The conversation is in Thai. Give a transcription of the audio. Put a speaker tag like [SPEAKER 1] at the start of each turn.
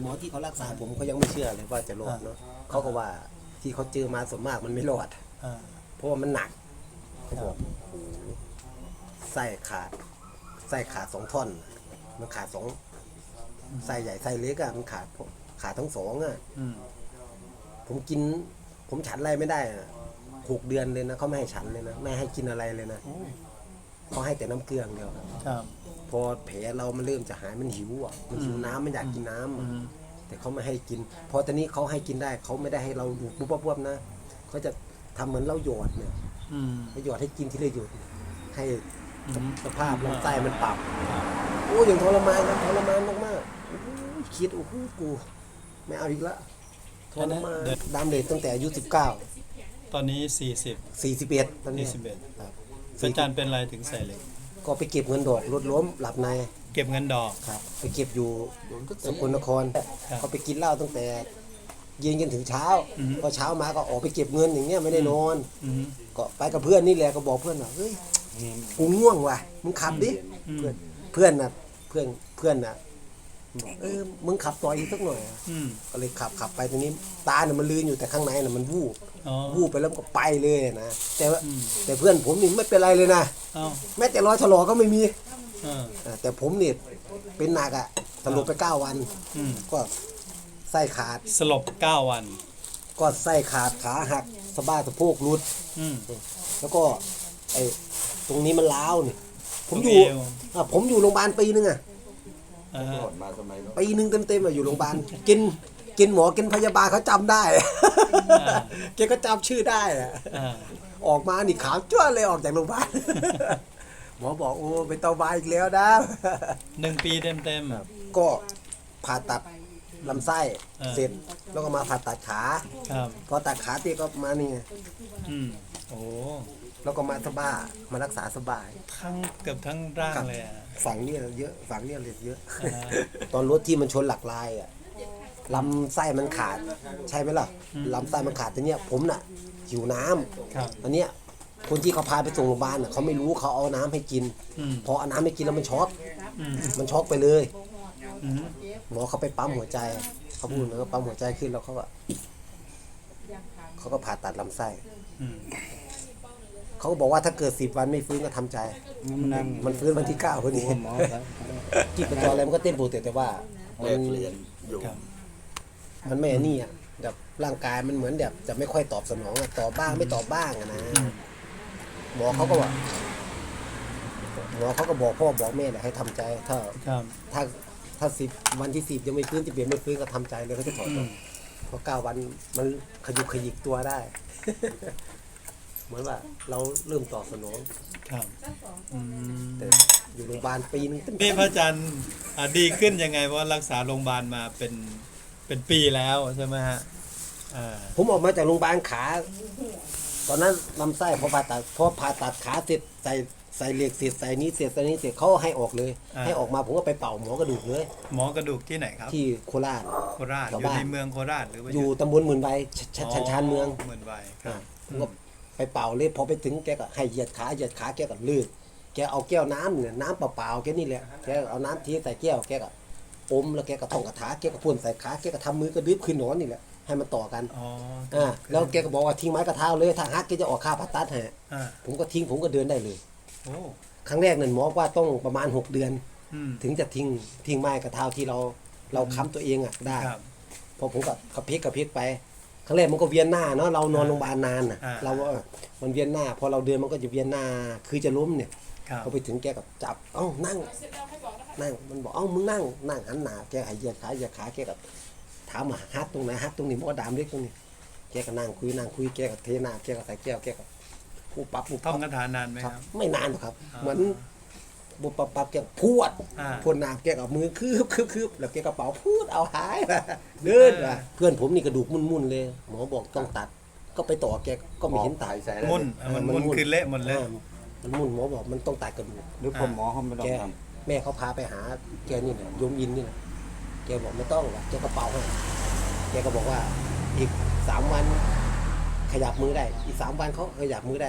[SPEAKER 1] หมอที่เขารักษาผมเขายังไม่เชื่อเลยว่าจะรอดเนาะเขาก็ว่าที่เขาเจอมาส่วนมากมันไม่รอด
[SPEAKER 2] อ่า
[SPEAKER 1] เพราะว่ามันหนักเขาบอกโอ้โหไส้ขาดไส้ขาดสองท่อน มันขาดสองไส้ใหญ่ไส้เล็กอะมันขาดขาดทั้งสองอะ
[SPEAKER 2] อืม
[SPEAKER 1] ผมกิน ผมฉันอะไรไม่ได้อะหกเดือนเลยนะเขาไม่ให้ฉันเลยนะไม่ให้กินอะไรเลยนะ
[SPEAKER 2] โอ้
[SPEAKER 1] เขาให้แต่น้ำเกลืออย่างเดียวครับ
[SPEAKER 2] ครับ
[SPEAKER 1] พอแผลเรามันเริ่มจะหายมันหิวอะมันหิวน้ำมันอยากกินน้ำ
[SPEAKER 2] อื
[SPEAKER 1] อะ
[SPEAKER 2] ม
[SPEAKER 1] แต่เขาไม่ให้กิน พอตอนนี้เขาให้กินได้เขาไม่ได้ให้เราดูปุ๊บปั๊บปั๊บนะเขาจะทำเหมือนเราหยอดเนี่ย
[SPEAKER 2] อืม
[SPEAKER 1] เขาหยอดให้กินทีละหยดให้
[SPEAKER 2] อืม
[SPEAKER 1] สภาพลำไส้มันปรับ
[SPEAKER 2] ครับ
[SPEAKER 1] โอ้ยังทรมานนะทรมานมากๆโอ้โหคิดโอ้โหกู ไม่เอาอีกละทรมานดามเลทตั้งแต่อายุ19
[SPEAKER 2] ตอนนี้สี่สิบ
[SPEAKER 1] 41ตอนนี้
[SPEAKER 2] 41
[SPEAKER 1] ครับ
[SPEAKER 2] อาจารย์เป็นอะไรถึงใส่เหล็ก
[SPEAKER 1] ก็ไปเก็บเงินดอกรถล้มหลับใน
[SPEAKER 2] เก็บเงินดอก
[SPEAKER 1] ครับไปเก็บอยู่สกลนคร
[SPEAKER 2] ครับ
[SPEAKER 1] เขาไปกินเหล้าตั้งแต่ เย็นจนถึงเช้า
[SPEAKER 2] อือฮึ
[SPEAKER 1] พอเช้ามาก็ออกไปเก็บเงินอย่างเงี้ยไม่ได้นอน
[SPEAKER 2] อืม
[SPEAKER 1] ก็ไปกับเพื่อนนี่แหละก็บอกเพื่อนว่าเฮ้ยกูง่วงว่ะมึงขับดิ
[SPEAKER 2] อืม
[SPEAKER 1] เพื่อนเพื่อนน่ะเพื่อนเพื่อนน่ะ บอกเออมึงขับต่ออีกสักหน่อยอะ
[SPEAKER 2] อืม
[SPEAKER 1] ก็เลยขับขับไปตรงนี้ตาเนี่ยมันลืนอยู่แต่ข้างในน่ะมันวูบ
[SPEAKER 2] อ๋อ
[SPEAKER 1] วูบไปแล้วมันก็ไปเลยนะแต่ว่า
[SPEAKER 2] อืม
[SPEAKER 1] แต่เพื่อนผมนี่ไม่เป็นไรเลยนะ
[SPEAKER 2] เอ้า
[SPEAKER 1] แม้แต่รอยถลอกก็ไม่มี
[SPEAKER 2] เออ
[SPEAKER 1] อ่าแต่ผมเนี่ยเป็นหนักอะสลบไปเก้าวัน
[SPEAKER 2] อืม
[SPEAKER 1] ก็ไส้ขาด
[SPEAKER 2] สลบเก้าวัน
[SPEAKER 1] ก็ไส้ขาดขาหักสะบ้าสะโพกรุด
[SPEAKER 2] อืม
[SPEAKER 1] แล้วก็ไอ้ตรงนี้มันล้าวนี่ผมอยู่
[SPEAKER 2] ตรงเอว
[SPEAKER 1] อะผมอยู่โรงพยาบาลปีนึงอะ
[SPEAKER 2] อ่าฮะ
[SPEAKER 1] ปีนึงเต็มๆอะอยู่โรงพยาบาลกินกินหมอกินพยาบาลเขาจำได้แกก็จำชื่อได้อะ
[SPEAKER 2] อ่า
[SPEAKER 1] ออกมานี่ขาวจ้วเลยออกจากโรงพยาบาล หมอบอกโอ้ไปเตาบายอีกแล้วนะ
[SPEAKER 2] หนึ่งปีเต็มเต็ม
[SPEAKER 1] ก็ผ่าตัดลำไส้
[SPEAKER 2] อ่า
[SPEAKER 1] เสร็จแล้วก็มาผ่าตัดขา
[SPEAKER 2] ครับ
[SPEAKER 1] พอตัดขาเตียก็มานี่ไง
[SPEAKER 2] อืมโอ้
[SPEAKER 1] แล้วก็มาสบ้ามารักษาสบาย
[SPEAKER 2] ทั้งเกือบทั้งร่างเลยอะ
[SPEAKER 1] ฝั่งเนี้เยอะฝั่งเนี้เยอะ
[SPEAKER 2] อ่า
[SPEAKER 1] ตอนรถที่มันชนหลักลายอะลำไส้มันขาด ใช่ไหมล่ะลำไส้มันขาดแต่เนี้ยผมน่ะหิวน้ำ
[SPEAKER 2] ครับ
[SPEAKER 1] อันเนี้ยคนที่เขาพาไปส่งโรงพยาบาลน่ะเขาไม่รู้เขาเอาน้ำให้กิน
[SPEAKER 2] อืม
[SPEAKER 1] พอเอาน้ำให้กินแล้วมันช็อก
[SPEAKER 2] อืม
[SPEAKER 1] มันช็อกไปเลย
[SPEAKER 2] อืม
[SPEAKER 1] หมอเขาไปปั๊มหัวใจเขาพูดนะว่าปั๊มหัวใจขึ้นแล้วเขาก็เขาก็ผ่าตัดลำไส้
[SPEAKER 2] อืม
[SPEAKER 1] เขาก็บอกว่าถ้าเกิดสิบวันไม่ฟื้นก็ทำใจมันฟื้นวันที่เก้าพอดีที่ประจรอะไรมันก็เต้นปกติแต่ว่ามัน
[SPEAKER 2] ครับ
[SPEAKER 1] มันไม่อันนี่อะแบบร่างกายมันเหมือนแบบจะไม่ค่อยตอบสนองอะตอบบ้างไม่ตอบบ้างอะนะ
[SPEAKER 2] อืม
[SPEAKER 1] หมอเขาก็บอกหมอเขาก็บอกพ่อบอกแม่แหละให้ทำใจถ้า
[SPEAKER 2] ครับ
[SPEAKER 1] ถ้าถ้าสิบวันที่สิบยังไม่ฟื้นที่เปลี่ยนไม่ฟื้นก็ทำใจเลยเขาจะถอด
[SPEAKER 2] อื
[SPEAKER 1] ออ
[SPEAKER 2] ม
[SPEAKER 1] กเพราะเก้าวันมันขยุกขยิกตัวได้ เหมือนว่าเราเริ่มตอบสนอง
[SPEAKER 2] ครับอืม
[SPEAKER 1] แต่อยู่โรงพยาบาลปีนึงเป็น
[SPEAKER 2] นี่พระอาจารย์อะดีขึ้นยังไงเพราะรักษาโรงพยาบาลมาเป็นเป็นปีแล้วใช่ไหมฮะอ่า
[SPEAKER 1] ผมออกมาจากโรงพยาบาลขา ตอนนั้นลำไส้พอผ่าตัดพอผ่าตัดขาเสร็จใส่ใส่เหล็กเสร็จใส่นี้เสร็จใส่นี้เสร็จเขาให้ออกเลย ให้ออกมาผมก็ไปเป่าหมอกระดูกเลย
[SPEAKER 2] หมอกระดูกที่ไหนครับ
[SPEAKER 1] ที่โคราช
[SPEAKER 2] โคราช
[SPEAKER 1] แถว
[SPEAKER 2] อยู่
[SPEAKER 1] บ้าน
[SPEAKER 2] ในเมืองโคราชหรือว่า
[SPEAKER 1] อยู่ตำบลหมื่นใบชชชชานเมือง
[SPEAKER 2] เหมือนใบค
[SPEAKER 1] อ่า
[SPEAKER 2] รับ
[SPEAKER 1] ผมก็ ไปเป่าเลยพอไปถึงแกก็ให้เหยียดขาเหยียดขาแกก็ลื่นแกเอาแก้วน้ำเนี่ยน้ำเปล่าๆแกนี่แหละแกเอาน้ำเทีใส่แก้วแกก็อมแล้วแกก็ท่องคาถาแกก็พ่นใส่ขาแกก็ทำมือกระดึบขึ้นหนอนนี่แหละให้มันต่อกัน
[SPEAKER 2] อ๋อ
[SPEAKER 1] อ่าแล้วแกก็บอกว่าทิ้งไม้กระเท้าเลยถ้าฮักแกจะออกค่าผ่าตัดให้
[SPEAKER 2] อ่า
[SPEAKER 1] ผมก็ทิ้งผมก็เดินได้เลย
[SPEAKER 2] โอ้
[SPEAKER 1] ครั้งแรกนั่นหมอว่าต้องประมาณ 6 เดือน
[SPEAKER 2] อืม
[SPEAKER 1] ถึงจะทิ้งทิ้งไม้กระเท้าที่เราเราค้ำตัวเองอะได้
[SPEAKER 2] ครับ
[SPEAKER 1] พอผมก็กระพริกกระพริกไปค รั้งแรกมันก็เวียนหน้าเนาะเรานอน
[SPEAKER 2] อ่า
[SPEAKER 1] โรงพยาบาลนานน่ะ
[SPEAKER 2] อ่า
[SPEAKER 1] เราว่าเออมันเวียนหน้า พอเราเดินมันก็จะเวียนหน้าคือจะล้มเนี่ย
[SPEAKER 2] ครับ
[SPEAKER 1] พอไปถึงแกก็จับเอ้านั่ง นั่งมันบอกเอ้ามึงนั่งนั่งหันหน้าแกหายเหยียดขาเหยียดขาแกก็ถามมาฮัดตรงไหนฮัดตรงนี้มันก็ดามเล็กตรงนี้แกก็นั่งคุยนั่งคุยแกก็เทน้ำแกก็ใส่แก้วแกก็ปุ๊บปั๊บปุ๊บ
[SPEAKER 2] ท่อ
[SPEAKER 1] ปั๊
[SPEAKER 2] ง
[SPEAKER 1] บ
[SPEAKER 2] คาถานานไหม
[SPEAKER 1] ค
[SPEAKER 2] ค
[SPEAKER 1] รั
[SPEAKER 2] รั
[SPEAKER 1] บบ ไม่นานหรอกครับ
[SPEAKER 2] อ่า
[SPEAKER 1] เหมือน บุบปับปับแกพวด
[SPEAKER 2] อ่า
[SPEAKER 1] พวดน้ำแกก็เอามือคืบคืบคืบแล้วแกกระเป๋าพูดเอาหายไปเดินไป
[SPEAKER 2] อ่า
[SPEAKER 1] เพื่อนผมนี่กระดูกมุ่นๆเลย หมอบอกต้องตัด ก็ไปต่อแกก็ไม่เห็นตัด
[SPEAKER 2] มุ่นอะมันมุ่นคือเละหมดเลย
[SPEAKER 1] อ่ามันมุ่นหมอบอกมันต้องตัดกระดูก
[SPEAKER 3] หรือผมหมอเขาไม่ต้อง
[SPEAKER 1] แก
[SPEAKER 3] ท
[SPEAKER 1] แม่เขาพาไปหาแกนี่แหละโยมยินนี่แหละแกบอกไม่ต้องหรอกแกกระเป๋าให้แกก็บอกว่าอีกสามวันขยับมือได้ อีกสามวันเขาขยับมือได้